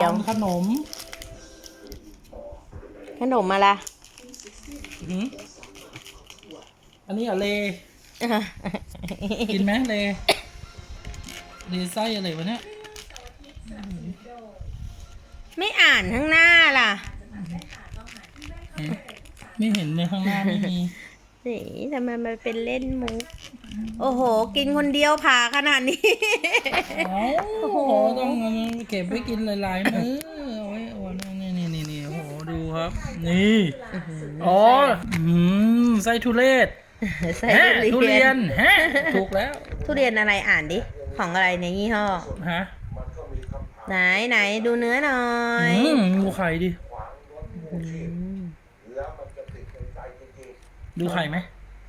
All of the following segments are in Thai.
ทำขนม ขนมมาละหืออันนี้อะเล กินไหมเล เลไส้อะไรวะเนี่ย ไม่อ่านข้างหน้าล่ะหือไม่เห็นเลยข้างหน้าไม่มี นี่ทำไมมันเป็นเล่นมุก โอ้โห กินคนเดียวผ่าขนาดนี้ เอ้าโอ้โห ต้องเอาเก็บไว้กินหลายๆมื้อเอาไว้เอาไว้นี่นี่นี่นี่โอ้โห ดูครับ นี่อ๋ออืมไส้ทุเรศใส่แฮะทุทุเรีเรียยนนแฮะถูกแล้วทุเรียนอะไรอ่านดิ ของอะไรในยี่ห้อ ฮะไหนไหนดูเนื้อหน่อย อืมดูไข่ดิอืมดูไข่ไหม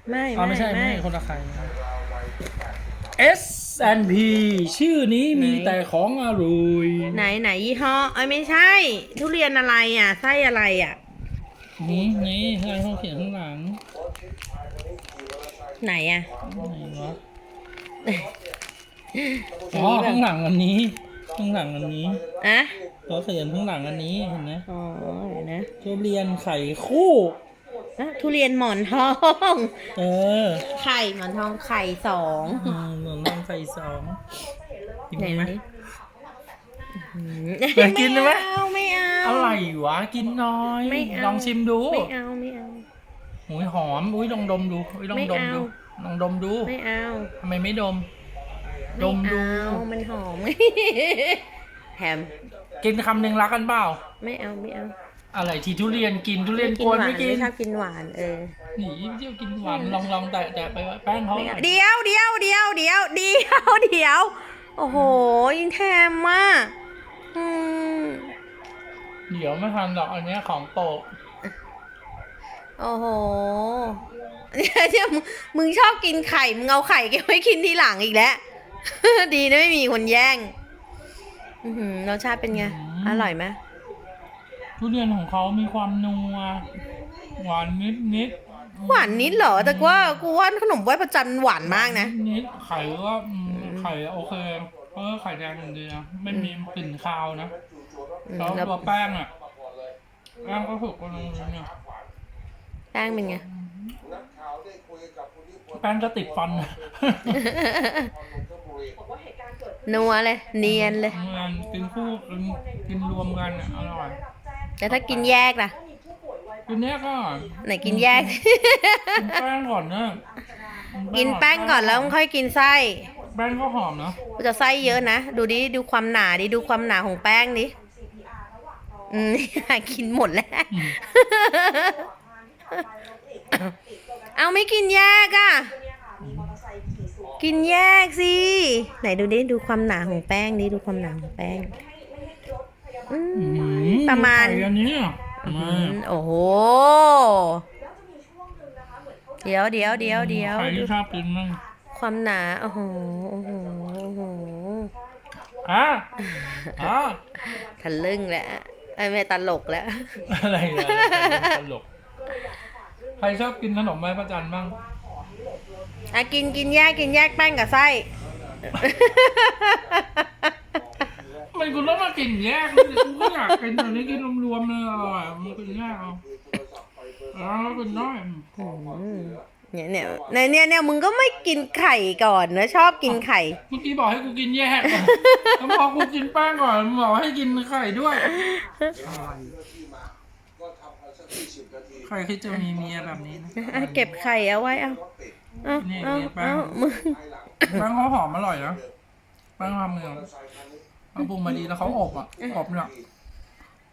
ไม่อ๋อไม่ไม่ใช่ไม่ไม่ใช่คนละไข่ S P ชื่อนี้มีแต่ของอร่อยไหนไหนยี่ห้อเอ้ยไม่ใช่ ทุเรียนอะไรอะไส้อะไรอะนี่นี่อะไรเขาเขียนข้างหลัง ไหนอะไหนวะอ๋อข้างหลังอันนี้ ข้างหลังอันนี้อะเขาเขียนข้างหลังอันนี้เห็นไหมอ๋อเดี๋ยวนะทุเรียนไข่คู่ อะทุเรียนหมอนทอง เออไข่หมอนทองไข่สองอืมเหมือนลองไข่สองกินไหนไหมดิเคยกินไหมไม่เอาไม่เอา อะไรวะกินน้อยไม่เอา ลองชิมดูไม่เอาไม่เอา หุยหอมอุ้ยลองดมดูอุ้ยลองดมดูลองดมดูไม่เอาทำไมไม่ดม ดมดูไม่เอามันหอม แฮมกินคำหนึ่งรักกันเปล่า ไม่เอาไม่เอา อะไรที่ทุเรียนกินทุเรียนกวนหวาไม่กินชอบกินหวานเออหนีเที่ยวกินหวานลองลองแต่แต่ไปแป้งเขาไม่หน่เอาอยเดี๋ยวเดี๋ยวเดี๋ยวเดี๋ยวเดี๋ยวเดี๋ยว โอ้โหยิงแทมมากอืมเดี๋ยวไม่ทันหรอกอันเนี้ยของโปรดโอ้โหเดี๋ยวเดี๋ยวมึงมึงชอบกินไข่ มึงเอาไข่เก็บไว้กินทีหลังอีกแล้ว ดีนะไม่มีคนแย่งอือหือรสชาติเป็นไง อร่อยไหม ทุเรียนของเขามีความนัวหวานนิดนิดหวานนิดเหรอ แต่ว่ากูว่าขนมไหว้ประจันหวานมากนะ นิดไข่ก็อืมไข่โอเคเพราะว่าไข่แดงอย่างเดียวไม่มีกลิ่นคาวนะอืมแล้วแล้วตัวแป้งอะแป้งก็ถูกกว่าตรงนี้เนี่ยแป้งเป็นไงแป้งก็ติดฟันนัวเลย เนียนเลยงานกินคู่กินกินรวมกันอะอร่อย แต่ถ้ากินแยกล่ะ กินเนี้ยก็ไหนกินแยก กินแป้งก่อนนะกินแป้งก่อนแล้วค่อยกินไส้ แป้งก็หอมเนาะกูจะไส้เยอะนะ ดูดิดูความหนาดิดูความหนาของแป้งดิอืมกินหมดแล้วอืมเอาไม่กินแยกอะ กินแยกสิ ไหนดูดิดูความหนาของแป้งดิดูความหนาของแป้ง อืมอืประมาณ ไข่อันนี้อะอืมา มโอ้โห เดี๋ยวเดี๋ยวเดี๋ยวเดี๋ยวใครดูที่ชอบกินมั่งความหนา โอ้โห โอ้โห โอ้โห อะอะทะลึ่งแล้วไอ้ยไม่ตลกแล้ว อะไรเนี่ยตลก ใครชอบกินขนมไม้ประจันบ้างอะกินกินแยกกินแยกแป้งกับไส้ทำไมันกูต้องมากินแยกเลยกูก็อยากกินแต่นี้กินรวมๆเลยอร่อยมันกินแยกเอาแล้วกินได้เนี่ยเนี่ยเนี่ยเนี่ยเนี่ยมึงก็ไม่กินไข่ก่อนนะชอบกินไข่ เมื่อกี้บอกให้กูกินแยกอะแล้วพอกูกินแป้งก่อนมึงบอกให้กินไข่ด้วยใครคิดจะมีเมียแบบนี้นะอะเก็บไข่เอาไว้เอาเอานี่เอานี่แป้งเอามึงแป้งเขาหอมอร่อยนะแป้งทำเมือง เขาปรุงมาดีแล้วเขาอบอะอบเนี่ย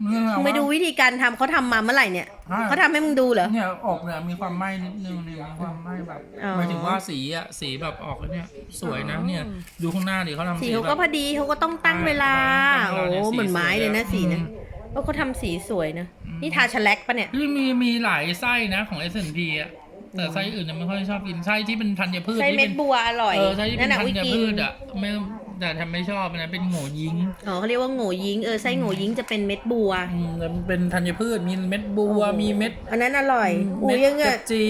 เนี่ยมึงไปดูวิธีการทำเขาทำมาเมื่อไหร่เนี่ยใช่เขาทำให้มึงดูเหรอ เนี่ยอบเนี่ยมีความไหม้นิดนึงเนี่ยมีความไหม้แบบอ๋อ หมายถึงว่าสีอะสีแบบออกเนี่ย สวยนะเนี่ย ดูข้างหน้าดิเขาทำสีสีเขาแบก็บพอดีเขาก็ต้องตั้งเวลา ตั้งเวลาเนี่ยโอ้สีเหมือนไม้เลยนะสวยอะสีนะอืมเพราะเขาทำสีสวยนะอืม นี่ทาชะแลกปะเนี่ย ที่มีมีหลายไส้นะของ S&P อะแต่ไส้อื่นเนี่ยไม่ค่อยชอบกินไส้ที่เป็นธัญพืชใช้ที่เม็เป็ดนบัวอร่อยเออไส้ที่เป็นั่นนน่ะธัวิญกินพืชอะไม่ แต่ทำไม่ชอบนะเป็นโง่ยิงอ๋อเขาเรียกว่าโง่ยิงเออไส้โง่ยิงจะเป็นเม็ดบัว อืมแล้วมันเป็นธัญพืชมีเม็ดบัวมีเม็ดอันนั้นอร่อยอุ้เม็ยดยังกกับระจี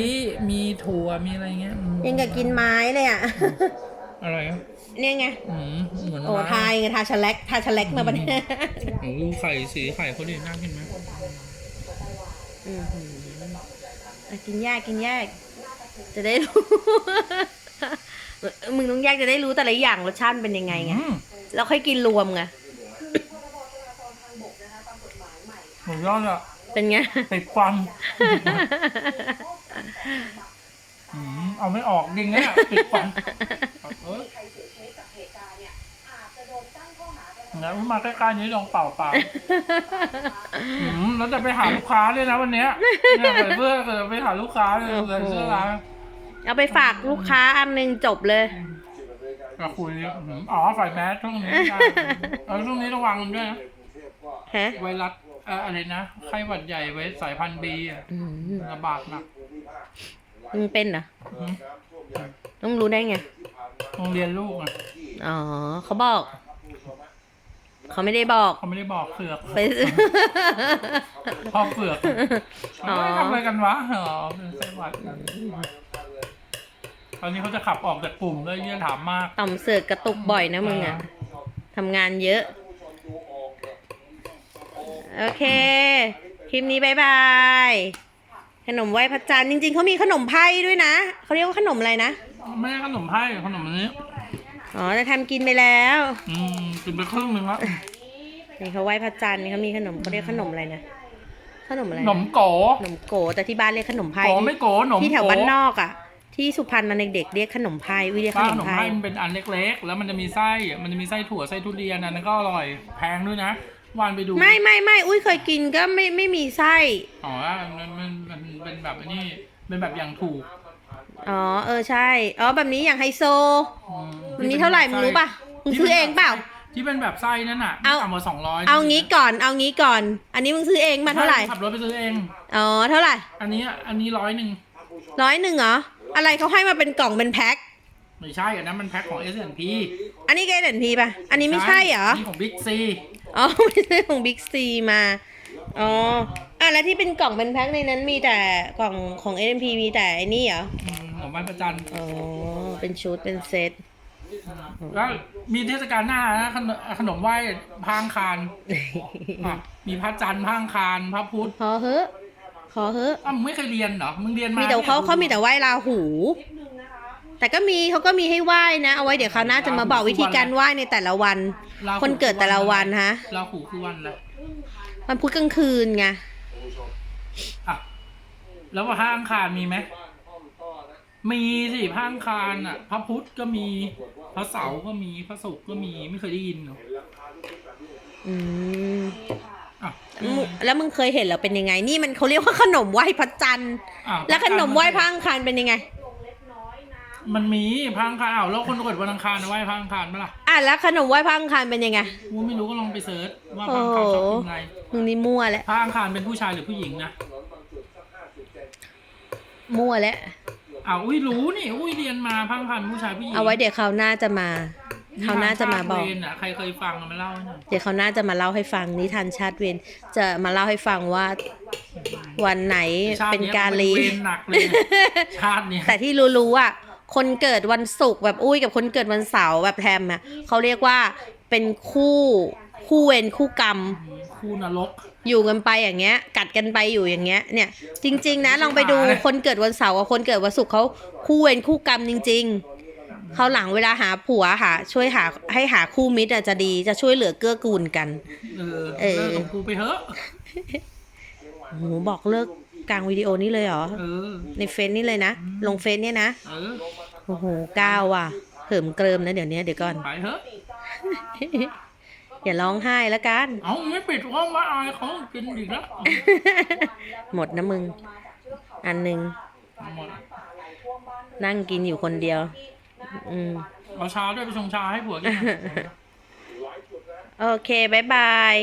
มีถั่วมีอะไรเงี้ยอืมยังกับกินไม้เลยอะอะไรอะเนี่ยไง อืมเหมือนโอ้ม้ทายไงทาชะแลกทาชะแลกมาปะเนี่ยโอ้ดูไข่สีไข่เขาดีน่ากินไหมอื้อหืออะกินแยกกินแยกจะได้รู้ มึงต้องแยกจะได้รู้แต่ละอย่างรสชาติมันเป็นยังไงไงอืมแล้วค่อยกินรวมไงหมูยอดอะเป็นไงติดฟันอืมเอาไม่ออกจริงเนี่ยติดฟันเออแล้วมาใกล้ๆนี้ลองเป่าเป่าอืมแล้วจะไปหาลูกค้าด้วยนะวันเนี้ยเนี่ยใส่เสื้อเออไปหาลูกค้าเลยใส่เสื้อร้าน เอาไปฝากลูกค้าอันหนึงจบเลยมาคุยอืมอ๋อใส่แมสช่วงนี้ใช่เออช่วงนี้ระวังด้วยนะฮะไวรัสเอ่ออะไรนะไข้หวัดใหญ่ไว้สายพันธุ์บีอะอืมระบาดหนักมึงเป็นเหรอ อืมต้องรู้ได้ไง โรงเรียนลูกอะอ๋อ เขาบอก เขาไม่ได้บอก เขาไม่ได้บอกเสือกไป พ่อเสือกอ๋อ ไม่ทำอะไรกันวะอ๋อเป็นไข้หวัด ตอนนี้เขาจะขับออกจากกลุ่มเลยยี่ถามมาก ต่อมเสือกกระตุกบ่อยนะมึงอะทำงานเยอะ โอเค คลิปนี้บายบาย ขนมไหว้พระจันทร์จริงๆเขามีขนมไพ่ด้วยนะเขาเรียกว่าขนมอะไรนะ ไม่ใช่ขนมไพ่ขนมอันนี้ อ๋อจะทำกินไปแล้ว อืมกินไปครึ่งหนึ่งแล้วนี่เขาไหว้พระจันทร์นี่เขามีขนมเขาเรียกขนมอะไรนะขนมอะไรขนะนมโกขนมโกแต่ที่บ้านเรียกขนมไพ่โกไม่โกขนมที่แถวโกบ้านนอกอะ ที่สุพรรณตอนเด็กๆเรียกขนมไพ่วิเรียกขป้านขมนมไพ่ไพ่มันเป็นอันเล็กๆ แล้วมันจะมีไส้มันจะมีไส้ถั่วไส้ทุเรียนอันนั้นก็อร่อยแพงด้วยนะวานไปดูไม่ไม่ไม่อุ้ยเคยกินก็ไม่ไม่มีไส้อ๋อมันมันมันเป็นแบบอันนี้เป็นแบบอย่างถูกอ๋อเออใช่อ๋อแบบนี้อย่างไฮโซอืมวันนี้เท่าไหร่มึงรู้ป่ะมึงซื้อเองเปล่า ที่เป็นแบบไส้นั่นน่ะเอาไม่ต่ำกว่าสองร้อยเอางี้ก่อนเอางี้ก่อน อันนี้มึงซื้อเองมาเท่าไหร่ขับรถไปซื้อเอง อ๋อเท่าไหร่อันนี้อันนี้ร้อยหนึ่งร้อยหนึ่งเหรอ อะไรเขาให้มาเป็นกล่องเป็นแพ็ค ไม่ใช่อันนั้นมันแพ็คของ S&P อันนี้เกเดนพีป่ะ อันนี้ไม่ใช่เหรอ นี่ของบิ๊กซีอ๋อ ไม่ใช่ของบิ๊กซีมา อ๋อ อะแล้วที่เป็นกล่องเป็นแพ็คในนั้นมีแต่กล่องของ n p มีแต่ไอ้นี่เหรอของบ้านประจันอ๋อ เป็นชุดเป็นเซต แล้วมีเทศกาลหน้านะขนมขนมไหว้พางคารอะมีพระจันทร์พางคารพระพุธขอเฮ้อะ ขอเฮ้อะอ้าวมึงไม่เคยเรียนเหรอ มึงเรียนมามีมีแต่เขาเขามีแต่ไหว้ราหู แต่ก็มีเขาก็มีให้ไหว้นะ เอาไว้เดี๋ยวเขาวหน่าจะมาบอกวิธีการไหว้ในแต่ละวัน คนเกิดแต่ละวันฮะราหูคือวันอะไรวันพุธกลางคืนไง อะแล้วว่าพระอังคารมีไหม มีสิพระอังคารอะ พระพุธก็มี พระเสาร์ก็มี พระศุกร์ก็มี ไม่เคยได้ยินเหรอ อืมอะ มึงแล้วมึงเคยเห็นแล้วเป็นยังไง นี่มันเขาเรียกว่าขนมไหว้พระจันทร์อะแล้วขนมไหว้พระอังคารเป็นยังไง มันมีพระอังคารอ้าวแล้วคนเกิดวันอังคารนะไหว้พระอังคารปะล่ะอะแล้วขนมไหว้พระอังคารเป็นยังไง กูไม่รู้ก็ลองไปเซิร์ชว่าพระอังคารชอบกินอะไรมึงนี่มั่วแล้วพระอังคารเป็นผู้ชายหรือผู้หญิงนะมั่วแล้วอ้าวอุ้ยรู้นี่อุ้ยเรียนมาพระอังคารเป็นผู้ชายผู้หญิง เอาไว้เดี๋ยวเขาวหน้าจะมา เขาวหน้าจะมาบอกนิทนชติเวรอะใครเคยฟังอะมาเล่าให้หน่อยเดี๋ยวเขาวหน้าจะมาเล่าให้ฟังนิทานชาติเวรจะมาเล่าให้ฟังว่าวันไหนชาติเป็นยการลี เวรหนักเลยชาติเนี้ยแต่ที่รู้ๆอะคนเกิดวันศุกร์แบบอุ้ยกับคนเกิดวันเสาร์แบบแทมอะเขาเรียกว่าเป็นคู่คู่เวรคู่กรรม คู่นรก อยู่กันไปอย่างเงี้ย กัดกันไปอยู่อย่างเงี้ย เนี่ย จริง ๆ นะลองไปดูไม่ใช่หมานะคนเกิดวันเสาร์กับคนเกิดวันศุกร์เขาคู่เวรคู่กรรมจริง ๆ เขาวหลังเวลาหาผัวหาช่วยหาให้หาคู่มิตรอะจะดีจะช่วยเหลือเกื้อกูลกัน เออเออ เลิกกับกูไปเถอะ โอ้โหบอกเลิกกลางวิดีโอนี้เลยเหรอ เออ ในเฟซนี่เลยนะ ลงเฟซเนี่ยนะ เออ โอ้โหก้าวว่ะเหิมเกริมนะเดี๋ยวนี้เดี๋ยวก่อน ไปเถอะ อย่าร้องไห้แล้วกัน เอาไม่ปิดห้องมาอายเขากินอีกแล้วหมดนะมึง อันหนึ่งเอาหมดนั่งกินอยู่คนเดียว อืมเอาชาด้วยไปชงชาให้ผัวกิน โอเคบายบาย